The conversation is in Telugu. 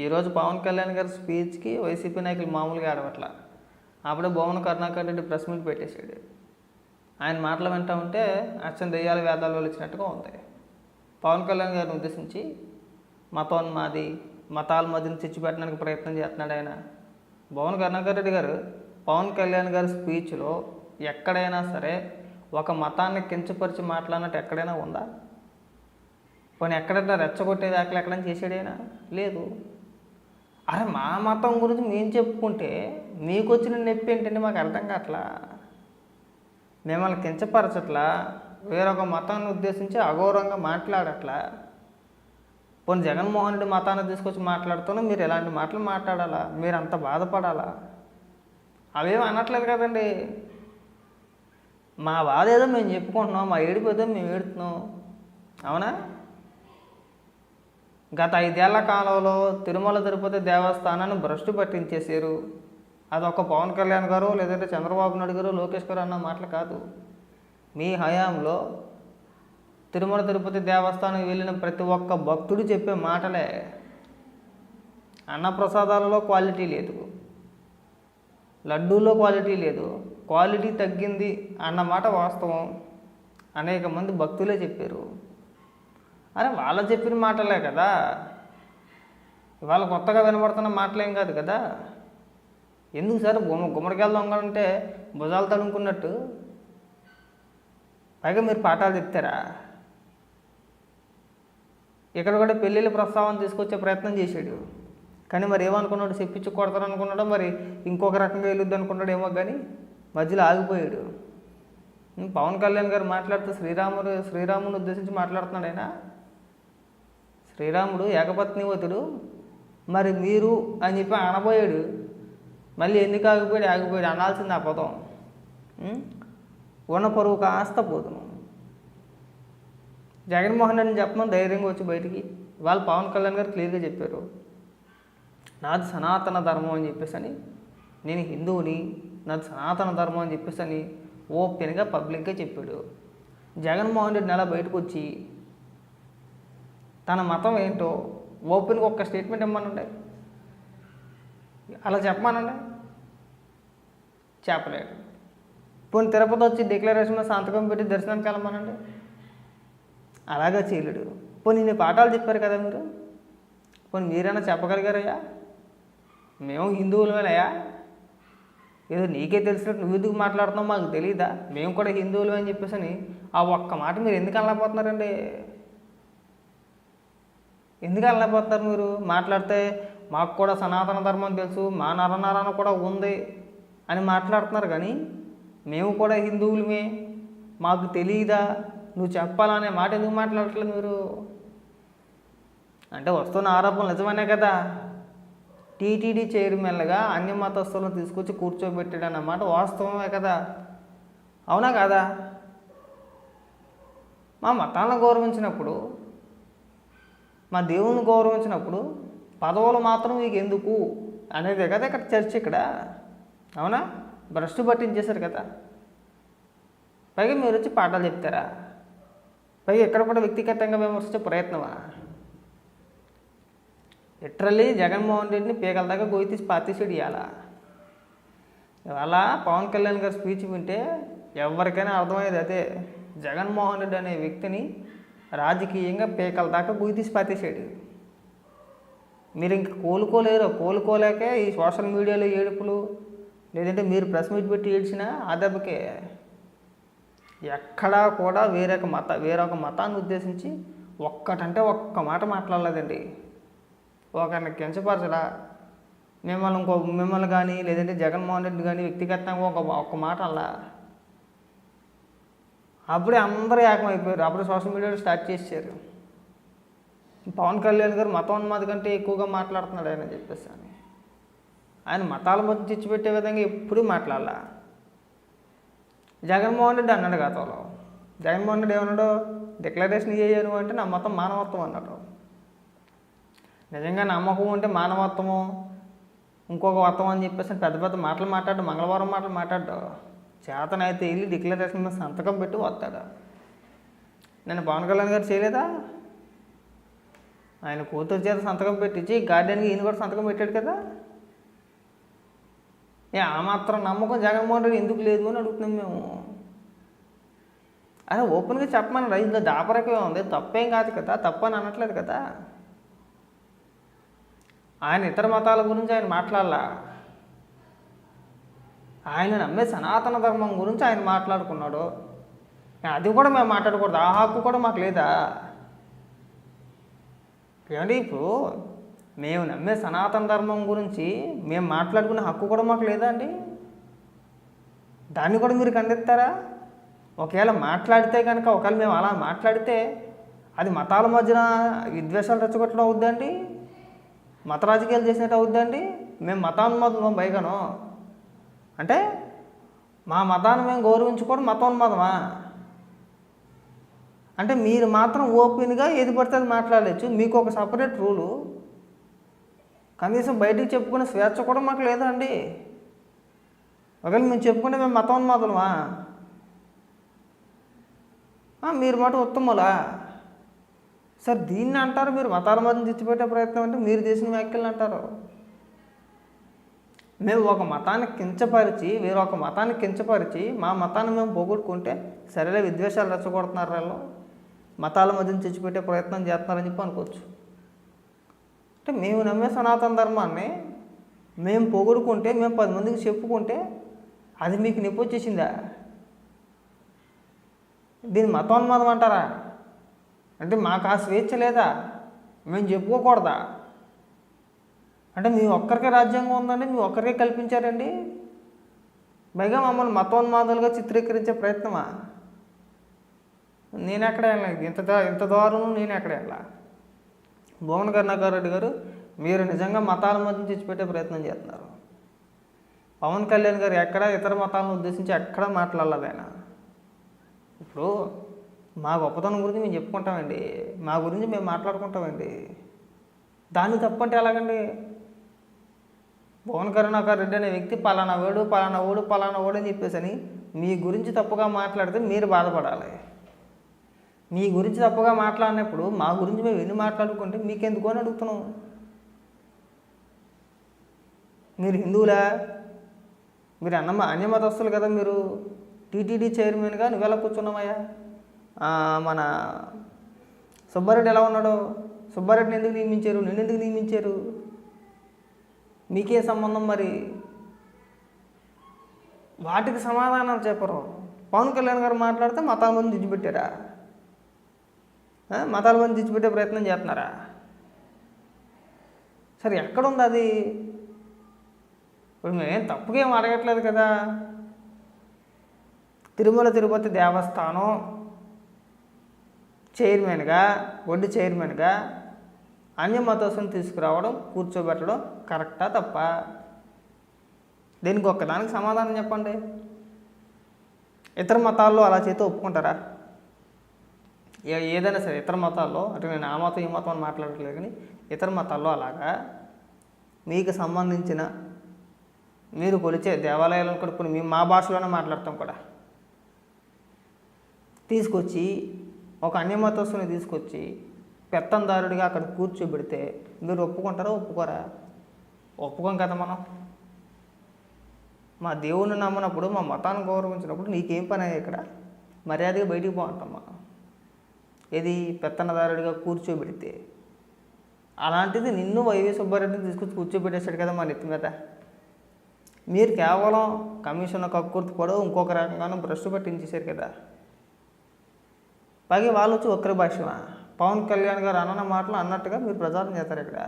ఈరోజు పవన్ కళ్యాణ్ గారి స్పీచ్కి వైసీపీ నాయకులు మామూలుగా ఆడవట్ల అప్పుడే భువన కరుణాకర్ రెడ్డి ప్రెస్ మీట్ పెట్టేశాడు. ఆయన మాటలు వింటా ఉంటే అచ్చం దెయ్యాల వేదాలు వచ్చినట్టుగా ఉంది. పవన్ కళ్యాణ్ గారిని ఉద్దేశించి మతం మాది మతాల మధ్యని తెచ్చిపెట్టడానికి ప్రయత్నం చేస్తున్నాడు ఆయన. భువన కరుణాకర్ రెడ్డి గారు పవన్ కళ్యాణ్ గారి స్పీచ్లో ఎక్కడైనా సరే ఒక మతాన్ని కించపరిచి మాట్లాడినట్టు ఎక్కడైనా ఉందా? పోనీ ఎక్కడైనా రెచ్చగొట్టే దాఖలు ఎక్కడైనా చేసాడైనా లేదు. అరే మా మతం గురించి మేము చెప్పుకుంటే మీకు వచ్చిన నొప్పి ఏంటంటే మాకు అర్థం కావట్లా? మిమ్మల్ని కించపరచట్లా? వేరొక మతాన్ని ఉద్దేశించి అఘోరంగా మాట్లాడట్లా? పోనీ జగన్మోహన్ రెడ్డి మతాన్ని తీసుకొచ్చి మాట్లాడుతున్నా మీరు ఎలాంటి మాటలు మాట్లాడాలా? మీరు అంత బాధపడాలా? అవేం అనట్లేదు కదండి. మా బాధ ఏదో మేము చెప్పుకుంటున్నాం మా ఏడిపోతే ఏదో మేము ఏడుతున్నాం. అవునా? గత ఐదేళ్ళ కాలంలో తిరుమల తిరుపతి దేవస్థానాన్ని భ్రష్టు పట్టించేశారు. అదొక పవన్ కళ్యాణ్ గారు లేదంటే చంద్రబాబు నాయుడు గారు లోకేష్ గారు అన్న మాటలు కాదు. మీ హయాంలో తిరుమల తిరుపతి దేవస్థానం వెళ్ళిన ప్రతి ఒక్క భక్తుడు చెప్పే మాటలే. అన్నప్రసాదాలలో క్వాలిటీ లేదు. లడ్డూలో క్వాలిటీ లేదు. క్వాలిటీ తగ్గింది అన్న మాట వాస్తవం. అనేక మంది భక్తులే చెప్పారు. అరే వాళ్ళు చెప్పిన మాటలే కదా. ఇవాళ కొత్తగా వినబడుతున్న మాటలేం కాదు కదా. ఎందుకు సార్ గుమ్మ గుమ్మడికాయలు దొంగలంటే భుజాలు తడుముకున్నట్టు? పైగా మీరు పాఠాలు చెప్తారా? ఇక్కడ కూడా పెళ్ళిళ్ళ ప్రస్తావన తీసుకొచ్చే ప్రయత్నం చేశాడు. కానీ మరి ఏమనుకున్నాడు? చెప్పించి కొడతారు మరి ఇంకొక రకంగా వెళ్ళొద్దు అనుకున్నాడు ఏమో కానీ మధ్యలో ఆగిపోయాడు. పవన్ కళ్యాణ్ గారు మాట్లాడుతూ శ్రీరాముడు శ్రీరాముని ఉద్దేశించి మాట్లాడుతున్నాడు ఆయన. శ్రీరాముడు ఏకపత్నివతుడు. మరి మీరు అని చెప్పి అనబోయాడు మళ్ళీ ఎందుకు ఆగిపోయాడు? ఆగిపోయాడు అనాల్సింది ఆ పదం. ఉన్న పరువు కాస్త పోతును జగన్మోహన్ రెడ్డిని చెప్పమని ధైర్యంగా వచ్చి బయటికి వాళ్ళు పవన్ కళ్యాణ్ గారు క్లియర్గా చెప్పారు. నాది సనాతన ధర్మం అని చెప్పేసి అని నేను హిందువుని నాది సనాతన ధర్మం అని చెప్పేసి అని ఓపెన్గా పబ్లిక్గా చెప్పాడు. జగన్మోహన్ రెడ్డి నెల బయటకు వచ్చి తన మతం ఏంటో ఓపెన్గా ఒక్క స్టేట్మెంట్ ఇమ్మనండి. అలా చెప్పమానండి. చెప్పలేడు పోనీ తిరుపతి వచ్చి డిక్లరేషన్లో సంతకం పెట్టి దర్శనానికి వెళ్ళమనండి. అలాగా చేయలేడు. పోనీ నేను పాఠాలు చెప్పారు కదా మీరు? పోనీ మీరైనా చెప్పగలిగారయ్యా? మేము హిందువులమేనయ్యా? ఏదో నీకే తెలిసినట్టు నువ్వు ఎందుకు మాట్లాడుతున్నావు మాకు తెలియదా మేము కూడా హిందువులు అని చెప్పేసి అని ఆ ఒక్క మాట మీరు ఎందుకు అనలేకపోతున్నారండి? ఎందుకు వెళ్ళలేకపోతారు మీరు? మాట్లాడితే మాకు కూడా సనాతన ధర్మం తెలుసు మా నరనరాన కూడా ఉంది అని మాట్లాడుతున్నారు కానీ మేము కూడా హిందువులమే. మాకు తెలియదా నువ్వు చెప్పాలనే మాట ఎందుకు మాట్లాడట్లేదు మీరు? అంటే వస్తున్న ఆరోపణలు నిజమనే కదా. టీటీడీ చైర్మన్గా అన్య మతస్థులను తీసుకొచ్చి కూర్చోబెట్టాడు అన్నమాట వాస్తవమే కదా. అవునా కాదా? మా మతాలను గౌరవించినప్పుడు మా దేవుని గౌరవించినప్పుడు పదవులు మాత్రం మీకు ఎందుకు అనేది కదా ఇక్కడ చర్చ ఇక్కడ. అవునా? భ్రష్టు పట్టించేశారు కదా. పైగా మీరు వచ్చి పాఠాలు చెప్తారా? పైగా ఇక్కడ కూడా వ్యక్తిగతంగా విమర్శించే ప్రయత్నమా? లిటరల్లీ జగన్మోహన్ రెడ్డిని పీకల దాకా గోయి తీసి పాతేసాడు ఇవాళ ఇవాళ పవన్ కళ్యాణ్ గారి స్పీచ్ వింటే ఎవరికైనా అర్థమయ్యేది అదే. జగన్మోహన్ రెడ్డి అనే వ్యక్తిని రాజకీయంగా పీకల దాకా గోయి తీసి పాతేసాడు మీరు ఇంక కోలుకోలేరు. కోలుకోలేకే ఈ సోషల్ మీడియాలో ఏడుపులు లేదంటే మీరు ప్రెస్ మీట్ పెట్టి ఏడ్చినా ఆ దెబ్బకే. ఎక్కడా కూడా వేరొక మత వేరొక మతాన్ని ఉద్దేశించి ఒక్కటంటే ఒక్క మాట మాట్లాడలేదండి. ఒకరిని కించపరచడా మిమ్మల్ని ఇంకో మిమ్మల్ని కానీ లేదంటే జగన్మోహన్ రెడ్డి కానీ వ్యక్తిగతంగా ఒక ఒక్క మాట అలా అప్పుడే అందరూ ఏకమైపోయారు అప్పుడే సోషల్ మీడియాలో స్టార్ట్ చేశారు పవన్ కళ్యాణ్ గారు మతోన్మాది కంటే ఎక్కువగా మాట్లాడుతున్నాడు ఆయన చెప్పేసి అని. ఆయన మతాల మధ్య తెచ్చిపెట్టే విధంగా ఎప్పుడూ మాట్లాడాల. జగన్మోహన్ రెడ్డి అన్నాడు గతంలో. జగన్మోహన్ రెడ్డి ఏమన్నాడు? డిక్లరేషన్ చేయను అంటే నా మతం మానవత్వం అన్నాడు. నిజంగా నమ్మకం ఉంటే మానవత్వము ఇంకొక వత్వం అని చెప్పేసి పెద్ద పెద్ద మాటలు మాట్లాడు మంగళవారం మాటలు మాట్లాడు చేతనైతే వెళ్ళి డిక్లరేషన్ మీద సంతకం పెట్టి వస్తాడు. నేను పవన్ కళ్యాణ్ గారు చేయలేదా? ఆయన కూతురు చేత సంతకం పెట్టించి గార్డెన్కి ఈయన కూడా సంతకం పెట్టాడు కదా? ఏ ఆ మాత్రం నమ్మకం జగన్మోహన్ రెడ్డి ఎందుకు లేదు అని అడుగుతున్నాం మేము. అరే ఓపెన్గా చెప్పమని రైతులో దాపరకమే ఉంది. తప్పేం కాదు కదా తప్పని అనట్లేదు కదా? ఆయన ఇతర మతాల గురించి ఆయన మాట్లాడాలా? ఆయన నమ్మే సనాతన ధర్మం గురించి ఆయన మాట్లాడుకున్నాడు. అది కూడా మేము మాట్లాడకూడదు. ఆ హక్కు కూడా మాకు లేదా? ఏమండి ఇప్పుడు మేము నమ్మే సనాతన ధర్మం గురించి మేము మాట్లాడుకునే హక్కు కూడా మాకు లేదా అండి? దాన్ని కూడా మీరు ఖండిస్తారా ఒకవేళ మాట్లాడితే కనుక ఒకవేళ మేము అలా మాట్లాడితే అది మతాల మధ్యన విద్వేషాలు రెచ్చగొట్టడం అవుద్దండి మత రాజకీయాలు చేసినట్టు అవుద్దండి మేము మతాన్మతం పైగాను. అంటే మా మతాన్ని మేము గౌరవించుకోవడం మతోన్మతమా అంటే మీరు మాత్రం ఓపెన్గా ఏది పడితే అది మాట్లాడచ్చు. మీకు ఒక సపరేట్ రూలు. కనీసం బయటికి చెప్పుకునే స్వేచ్ఛ కూడా మాకు లేదండి. ఒకవేళ మేము చెప్పుకుంటే మేము మతోన్మాదులమా? మీరు మాట ఉత్తములా? సార్ దీన్ని అంటారు మీరు మతాల మధ్య తెచ్చిపెట్టే ప్రయత్నం అంటే మీరు చేసిన వ్యాఖ్యలు అంటారు. మేము ఒక మతాన్ని కించపరిచి వేరొక ఒక మతాన్ని కించపరిచి మా మతాన్ని మేము పోగొట్టుకుంటే సరేలే విద్వేషాలు రెచ్చగొడుతున్నారు వాళ్ళు. మతాల మధ్యన తెచ్చిపెట్టే ప్రయత్నం చేస్తున్నారని చెప్పి అనుకోవచ్చు. అంటే మేము నమ్మే సనాతన ధర్మాన్ని మేము పొగుడుకుంటే మేము పది మందికి చెప్పుకుంటే అది మీకు నొప్పి వచ్చేసిందా? దీన్ని మతోన్మాదం అంటారా? అంటే మాకు ఆ స్వేచ్ఛ లేదా? మేము చెప్పుకోకూడదా? అంటే మీ ఒక్కరికే రాజ్యాంగం ఉందండి మీ ఒక్కరికే కల్పించారండి? పైగా మమ్మల్ని మతోన్మాదులుగా చిత్రీకరించే ప్రయత్నమా? నేను ఎక్కడ వెళ్ళలేదు ఇంత ఇంత దారుణం నేను ఎక్కడ వెళ్ళా? భువన్ కరుణాకర్ రెడ్డి గారు మీరు నిజంగా మతాల మధ్య తెచ్చిపెట్టే ప్రయత్నం చేస్తున్నారు. పవన్ కళ్యాణ్ గారు ఎక్కడ ఇతర మతాలను ఉద్దేశించి ఎక్కడ మాట్లాడలేదు ఆయన. ఇప్పుడు మా గొప్పతనం గురించి మేము చెప్పుకుంటామండి మా గురించి మేము మాట్లాడుకుంటామండి. దాన్ని తప్పంటే ఎలాగండి? భువన్ కరుణాకర్ రెడ్డి అనే వ్యక్తి పలానా వాడు పలానా ఓడు పలానా ఓడు అని చెప్పేసి అని మీ గురించి తప్పుగా మాట్లాడితే మీరు బాధపడాలి. మీ గురించి తప్పుగా మాట్లాడినప్పుడు మా గురించి మేము ఎన్ని మాట్లాడుకుంటే మీకెందుకు అని అడుగుతున్నాం. మీరు హిందువులా? మీరు అన్నమ అన్యమతస్తులు కదా మీరు. టీటీడీ చైర్మన్గా నువ్వెలా కూర్చున్నామయ్యా మన సుబ్బారెడ్డి ఎలా ఉన్నాడో? సుబ్బారెడ్డిని ఎందుకు నియమించారు? నిన్ను ఎందుకు నియమించారు? మీకే సంబంధం మరి? వాటికి సమాధానాలు చెప్పరు. పవన్ కళ్యాణ్ గారు మాట్లాడితే మతాల మంది దిచ్చిపెట్టారా మతాల మంది దిచ్చిపెట్టే ప్రయత్నం చేస్తున్నారా? సరే ఎక్కడుంది అది? ఇప్పుడు మేమేం తప్పుకేం అడగట్లేదు కదా. తిరుమల తిరుపతి దేవస్థానం చైర్మన్గా బోర్డు చైర్మన్గా అన్యమతస్తుని తీసుకురావడం కూర్చోబెట్టడం కరెక్టా తప్ప? దీనికి ఒక్కదానికి సమాధానం చెప్పండి. ఇతర మతాల్లో అలా చేస్తే ఒప్పుకుంటారా? ఏ- ఏదైనా సరే ఇతర మతాల్లో అంటే నేను ఆ మతం ఈ మతం అని మాట్లాడట్లేదు కానీ ఇతర మతాల్లో అలాగా? మీకు సంబంధించిన మీరు కొలిచే దేవాలయాలను కూడా కొన్ని మేము మా భాషలోనే మాట్లాడతాం కూడా. తీసుకొచ్చి ఒక అన్యమతస్తుని తీసుకొచ్చి పెత్తందారుడిగా అక్కడ కూర్చోబెడితే మీరు ఒప్పుకుంటారా ఒప్పుకోరా? ఒప్పుకోం కదా మనం. మా దేవుణ్ణి నమ్మినప్పుడు మా మతాన్ని గౌరవించినప్పుడు నీకేం పని ఇక్కడ? మర్యాదగా బయటికి పోంటాం మనం. ఏది? పెత్తనదారుడిగా కూర్చోబెడితే. అలాంటిది నిన్ను వైవి సుబ్బారెడ్డిని తీసుకొచ్చి కూర్చోబెట్టేశాడు కదా మా నెత్తి మీద. మీరు కేవలం కమిషన్ కక్కుర్తి కూడా ఇంకొక రకంగానూ భ్రష్టు పట్టించేశారు కదా. పైగా వాళ్ళు వచ్చి ఒక్కరి భాషమా? పవన్ కళ్యాణ్ గారు అన్న మాటలు అన్నట్టుగా మీరు ప్రచారం చేస్తారు ఇక్కడ.